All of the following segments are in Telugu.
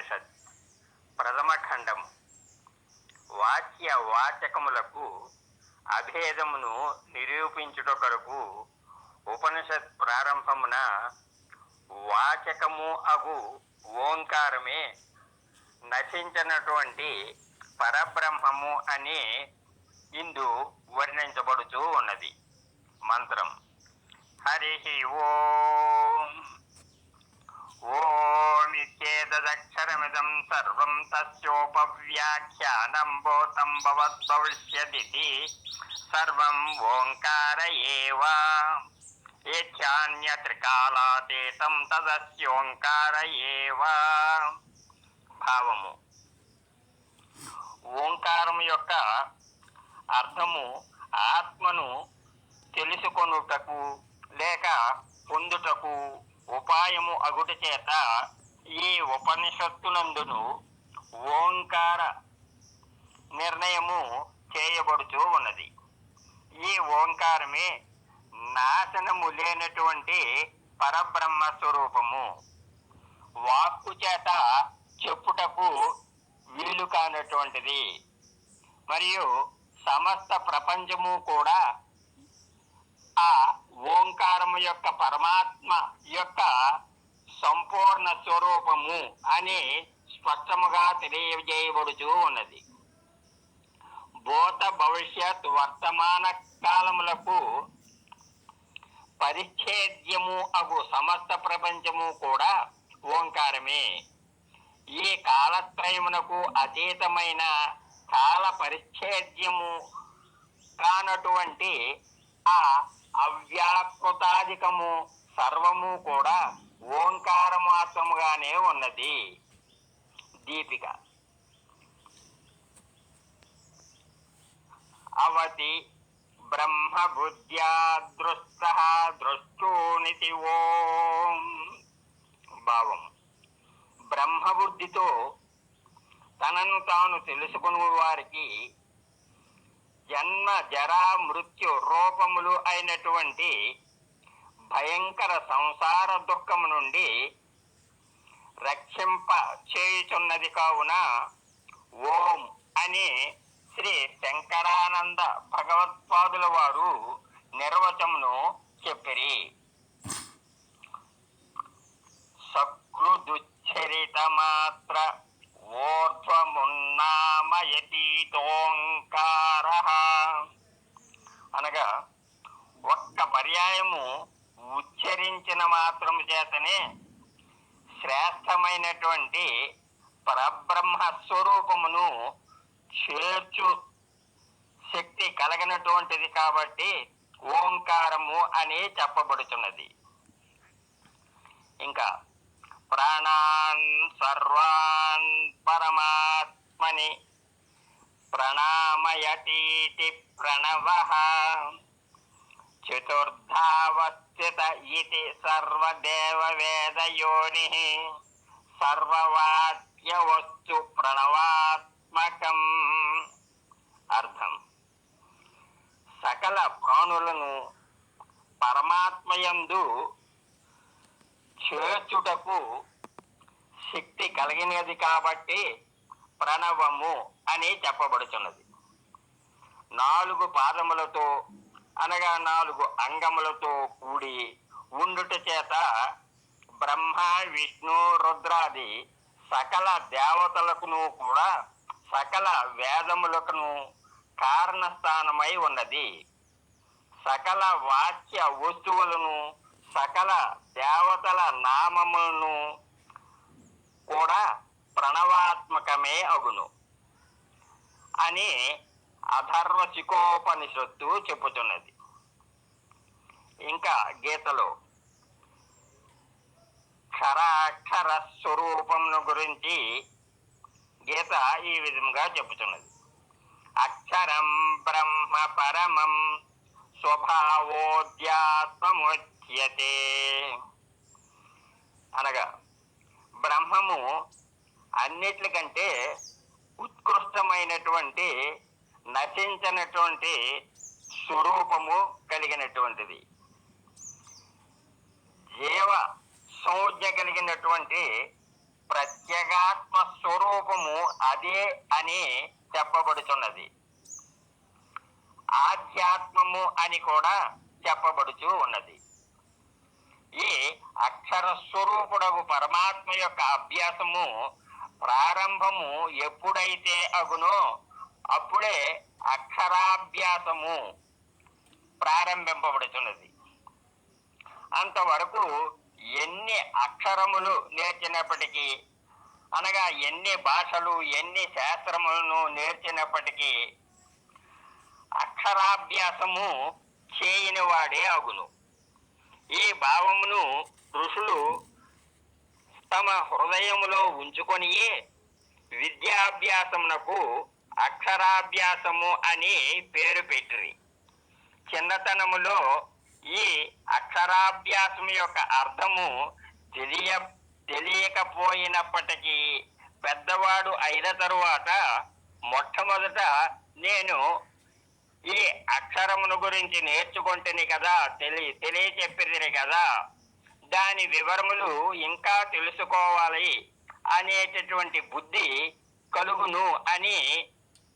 ఉపనిషత్. ప్రథమ ఖండము వాక్య వాచకములకు అభేదమును నిరూపించుట కొరకు ఉపనిషత్ ప్రారంభమున వాచకము అగు ఓంకారమే నశించినటువంటి పరబ్రహ్మము అని ఇందు వర్ణించబడుతూ ఉన్నది. మంత్రం. హరి ఓం. ఓమిత్యేతదక్షరమిదం సర్వం తస్యోపవ్యాఖ్యానం భూతం భవద్భవిష్యదితి. సర్వం ఓంకార ఏవ. ఏత్యాన్యత్రికాలాతీతం తదస్యోంకార ఏవ. భావము. ఓంకారం యొక్క అర్థము ఆత్మను తెలుసుకొనుటకు లేక పొందుటకు ఉపాయము అగుట చేత ఈ ఉపనిషత్తునందును ఓంకార నిర్ణయము చేయబడుతూ ఉన్నది. ఈ ఓంకారమే నాశనము లేనటువంటి పరబ్రహ్మ స్వరూపము. వాక్కు చేత చెప్పుటకు వీలు కానటువంటిది. మరియు సమస్త ప్రపంచము కూడా ఆ ఓంకారము యొక్క పరమాత్మ యొక్క సంపూర్ణ స్వరూపము అని స్పష్టముగా తెలియజేయబడుతూ ఉన్నది. భూత భవిష్యత్ వర్తమాన కాలములకు పరిచ్ఛేద్యము అగు సమస్త ప్రపంచము కూడా ఓంకారమే. ఈ కాలత్రయమునకు అతీతమైన కాల పరిచ్ఛేద్యము కానటువంటి ఆ అవ్యాకృతాధికము సర్వము కూడా ఓంకార మాత్రముగానే ఉన్నది. దీపిక. అవతి బ్రహ్మ బుద్ధ్యా దృష్ట దృష్టోనితి ఓం. భావం బ్రహ్మబుద్ధితో తనను తాను తెలుసుకుని వారికి జన్మ జరా మృత్యు రూపములు అయినటువంటి భయంకర సంసార దుఃఖము నుండి రక్షింప చేయుచున్నది కావున ఓం అని శ్రీ శంకరానంద భగవత్పాదుల వారు నిర్వచమును చెప్పిరి. సకృదుచ్చరిత మాత్ర ఊర్ధ్వమున్నామయతీతోంకార. అనగా ఒక్క పర్యాయము ఉచ్చరించిన మాత్రం చేతనే శ్రేష్టమైనటువంటి పరబ్రహ్మ స్వరూపమును చేర్చు శక్తి కలగనటువంటిది కాబట్టి ఓంకారము అని చెప్పబడుతున్నది ఇంకా ప్రాణాన్ సర్వాన్ పరమాత్మని ప్రణామయటీతి ప్రణవ చతుర్థావస్థిత ఇది సర్వదేవ సర్వవాక్యవస్తు ప్రణవాత్మకం అర్థం సకల ప్రాణులను పరమాత్మయందు చేర్చుటకు శక్తి కలిగినది కాబట్టి ప్రణవము అని చెప్పబడుతున్నది నాలుగు పాదములతో అనగా నాలుగు అంగములతో కూడి ఉండుట చేత బ్రహ్మ విష్ణు రుద్రాది సకల దేవతలకును కూడా సకల వేదములకును కారణస్థానమై ఉన్నది. సకల వాక్య వస్తువులను సకల దేవతల నామములను కూడా ప్రణవాత్మకమే అగును అని అధర్వ చికోపనిషత్తు చెప్పుతున్నది. ఇంకా గీతలో క్షరాక్షర స్వరూపమును గురించి గీత ఈ విధంగా చెప్పుతున్నది. అక్షరం బ్రహ్మ పరమం స్వభావోద్యాత్మముచ్యతే అనగా బ్రహ్మము అన్నిటికంటే ఉత్కృష్టమైనటువంటి నశించినటువంటి స్వరూపము కలిగినటువంటిది. జీవ సంజ్ఞ కలిగినటువంటి ప్రత్యేగాత్మ స్వరూపము అదే అని చెప్పబడుచున్నది. ఆధ్యాత్మము అని కూడా చెప్పబడుచు ఉన్నది. ఈ అక్షర స్వరూపుడగు పరమాత్మ యొక్క అభ్యాసము ప్రారంభము ఎప్పుడైతే అగునో అప్పుడే అక్షరాభ్యాసము ప్రారంభింపబడుతున్నది అంతవరకు ఎన్ని అక్షరములు నేర్చినప్పటికీ అనగా ఎన్ని భాషలు ఎన్ని శాస్త్రములను నేర్చినప్పటికీ అక్షరాభ్యాసము చేయని వాడే అగును. ఈ భావమును ఋషులు తమ హృదయములో ఉంచుకొని విద్యాభ్యాసమునకు అక్షరాభ్యాసము అని పేరు పెట్టిరి. చిన్నతనములో ఈ అక్షరాభ్యాసం యొక్క అర్థము తెలియ తెలియకపోయినప్పటికీ పెద్దవాడు అయిన తరువాత మొట్టమొదట నేను ఈ అక్షరమును గురించి నేర్చుకుంటేనే కదా తెలి తెలియచెప్పిరిని కదా. దాని వివరములు ఇంకా తెలుసుకోవాలి అనేటటువంటి బుద్ధి కలుగును అని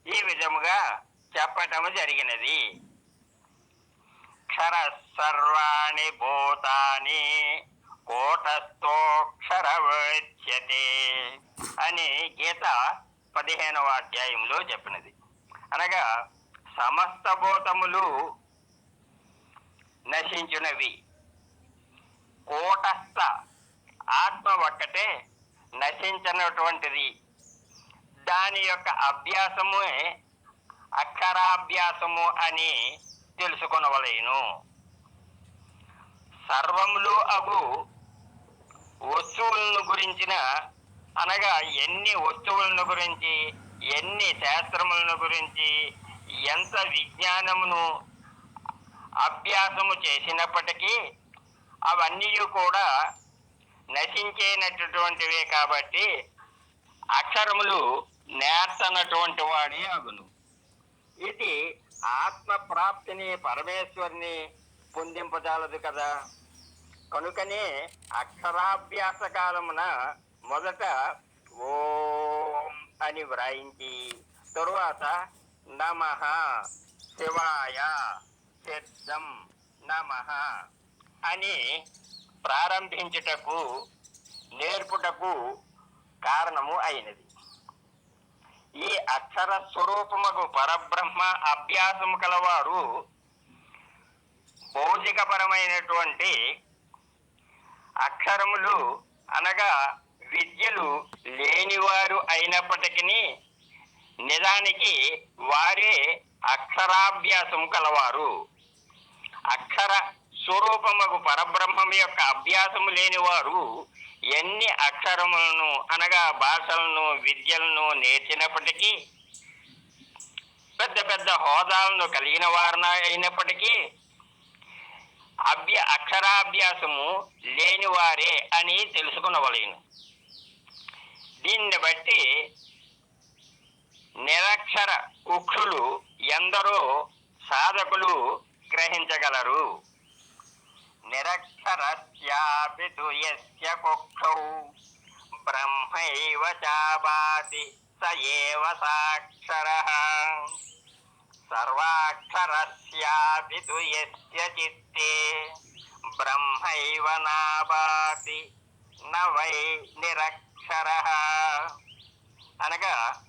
ఈ విధముగా చెప్పటము జరిగినది. క్షర సర్వాణి భూతాని కోటస్థోక్షరవచ్యతే అని గీత పదిహేనవ అధ్యాయంలో చెప్పినది. అనగా సమస్త భూతములు నశించునవి. కూటస్థ ఆత్మ ఒక్కటే నశించినటువంటిది. దాని యొక్క అభ్యాసమే అక్షరాభ్యాసము అని తెలుసుకొనవలేను. సర్వములు అగు వస్తువులను గురించిన అనగా ఎన్ని వస్తువులను గురించి ఎన్ని శాస్త్రములను గురించి ఎంత విజ్ఞానమును అభ్యాసము చేసినప్పటికీ అవన్నీ కూడా నశించేనటువంటివే కాబట్టి అక్షరములు నేర్చనటువంటి వాడే అగును. ఇది ఆత్మప్రాప్తిని పరమేశ్వరిని పొందింపజాలదు కదా. కనుకనే అక్షరాభ్యాస కాలమున మొదట ఓం అని వ్రాయించి తరువాత నమ శివాయ సిద్ధం నమ అని ప్రారంభించుటకు నేర్పుటకు కారణము అయినది. ఈ అక్షర స్వరూపముకు పరబ్రహ్మ అభ్యాసము కలవారు భౌతికపరమైనటువంటి అక్షరములు అనగా విద్యలు లేనివారు అయినప్పటికీ నిజానికి వారే అక్షరాభ్యాసం కలవారు. అక్షర స్వరూపముకు పరబ్రహ్మం యొక్క అభ్యాసము లేనివారు ఎన్ని అక్షరములను అనగా భాషలను విద్యలను నేర్చినప్పటికీ పెద్ద పెద్ద హోదాలను కలిగిన వారిన అయినప్పటికీ అభ్య అక్షరాభ్యాసము లేనివారే అని తెలుసుకునవలేను. దీన్ని బట్టి నిరక్షర కుక్షులు ఎందరో సాధకులు గ్రహించగలరు. నిరక్షరస్యాపి తు కుక్షౌ బ్రహ్మైవ చాబాతి స ఏవ సర్వాక్షరస్యాపి దుయస్య చిత్తే బ్రహ్మైవ నాబాతి న వై అనగా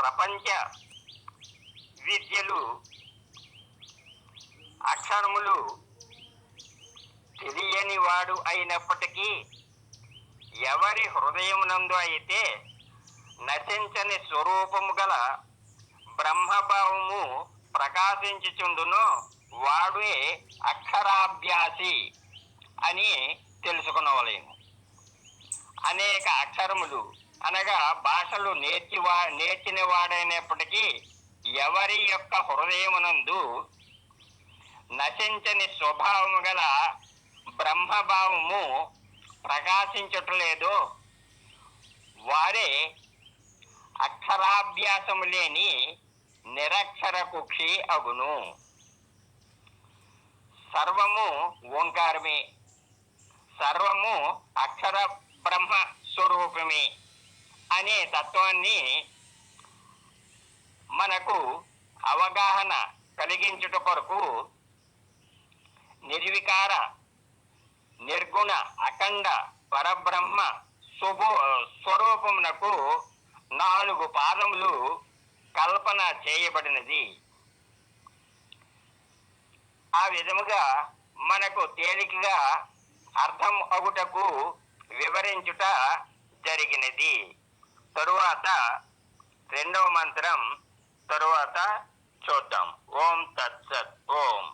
ప్రపంచ విద్యలు అక్షరములు తెలియని వాడు అయినప్పటికీ ఎవరి హృదయమునందు అయితే నశించని స్వరూపము గల బ్రహ్మభావము ప్రకాశించుచుండునో వాడే అక్షరాభ్యాసి అని తెలుసుకునవలేము అనేక అక్షరములు అనగా భాషలు నేర్చివా నేర్చిన వాడైనప్పటికీ ఎవరి యొక్క హృదయమునందు నశించని స్వభావము గల బ్రహ్మభావము ప్రకాశించట్లేదో వారే అక్షరాభ్యాసము లేని నిరక్షర కుక్షి అగును. సర్వము ఓంకారమే. సర్వము అక్షర బ్రహ్మ స్వరూపమే. అనే తత్వాన్ని మనకు అవగాహన కలిగించుట కొరకు నిర్వికార నిర్గుణ అఖండ పరబ్రహ్మ శుభో స్వరూపమునకు నాలుగు పాదములు కల్పన చేయబడినది. ఆ విధముగా మనకు తేలికగా అర్థం అగుటకు వివరించుట జరిగినది. తరువాత రెండవ మంత్రం తరువాత చూద్దాం. ఓం తత్సత్ ఓం.